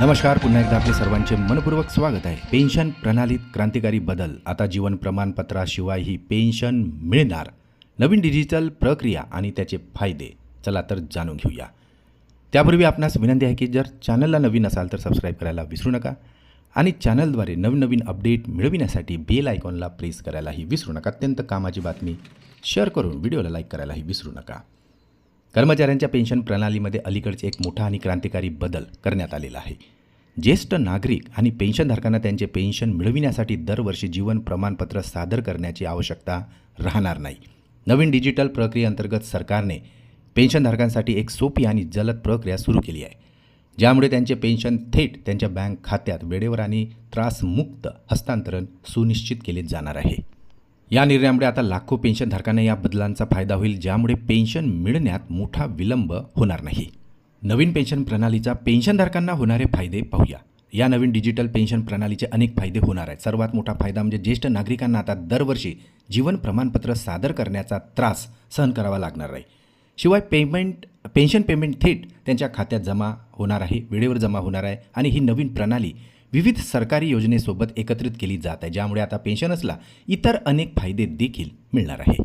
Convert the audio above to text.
नमस्कार पुन्हा एकदा आपले सर्वांचे मनपूर्वक स्वागत आहे. पेन्शन प्रणालीत क्रांतिकारी बदल. आता जीवन प्रमाणपत्राशिवाय ही पेन्शन मिळणार. नवीन डिजिटल प्रक्रिया आणि त्याचे फायदे. चला तर जाणून घेऊया. त्यापूर्वी आपणास विनंती आहे की जर चॅनलला नवीन असाल तर सबस्क्राईब करायला विसरू नका आणि चॅनलद्वारे नवीन नवीन अपडेट मिळविण्यासाठी बेल आयकॉनला प्रेस करायलाही विसरू नका. अत्यंत कामाची बातमी शेअर करून व्हिडिओला लाईक करायलाही विसरू नका. कर्मचाऱ्यांच्या पेन्शन प्रणालीमध्ये अलीकडचे एक मोठा आणि क्रांतिकारी बदल करण्यात आलेला आहे. ज्येष्ठ नागरिक आणि पेन्शनधारकांना त्यांचे पेन्शन मिळविण्यासाठी दरवर्षी जीवन प्रमाणपत्र सादर करण्याची आवश्यकता राहणार नाही. नवीन डिजिटल प्रक्रियेअंतर्गत सरकारने पेन्शनधारकांसाठी एक सोपी आणि जलद प्रक्रिया सुरू केली आहे. ज्यामुळे त्यांचे पेन्शन थेट त्यांच्या बँक खात्यात वेळेवर आणि त्रासमुक्त हस्तांतरण सुनिश्चित केले जाणार आहे. या निर्णयामुळे आता लाखो पेन्शनधारकांना या बदलांचा फायदा होईल ज्यामुळे पेन्शन मिळण्यात मोठा विलंब होणार नाही. नवीन पेन्शन प्रणालीचा पेन्शनधारकांना होणारे फायदे पाहूया. या नवीन डिजिटल पेन्शन प्रणालीचे अनेक फायदे होणार आहेत. सर्वात मोठा फायदा म्हणजे ज्येष्ठ नागरिकांना आता दरवर्षी जीवन प्रमाणपत्र सादर करण्याचा त्रास सहन करावा लागणार नाही शिवाय पेमेंट पेन्शन पेमेंट थेट त्यांच्या खात्यात जमा होणार आहे वेळेवर जमा होणार आहे आणि ही नवीन प्रणाली विविध सरकारी योजनेसोबत एकत्रित केली जात आहे ज्यामुळे आता पेन्शन असला इतर अनेक फायदे देखील मिळणार आहे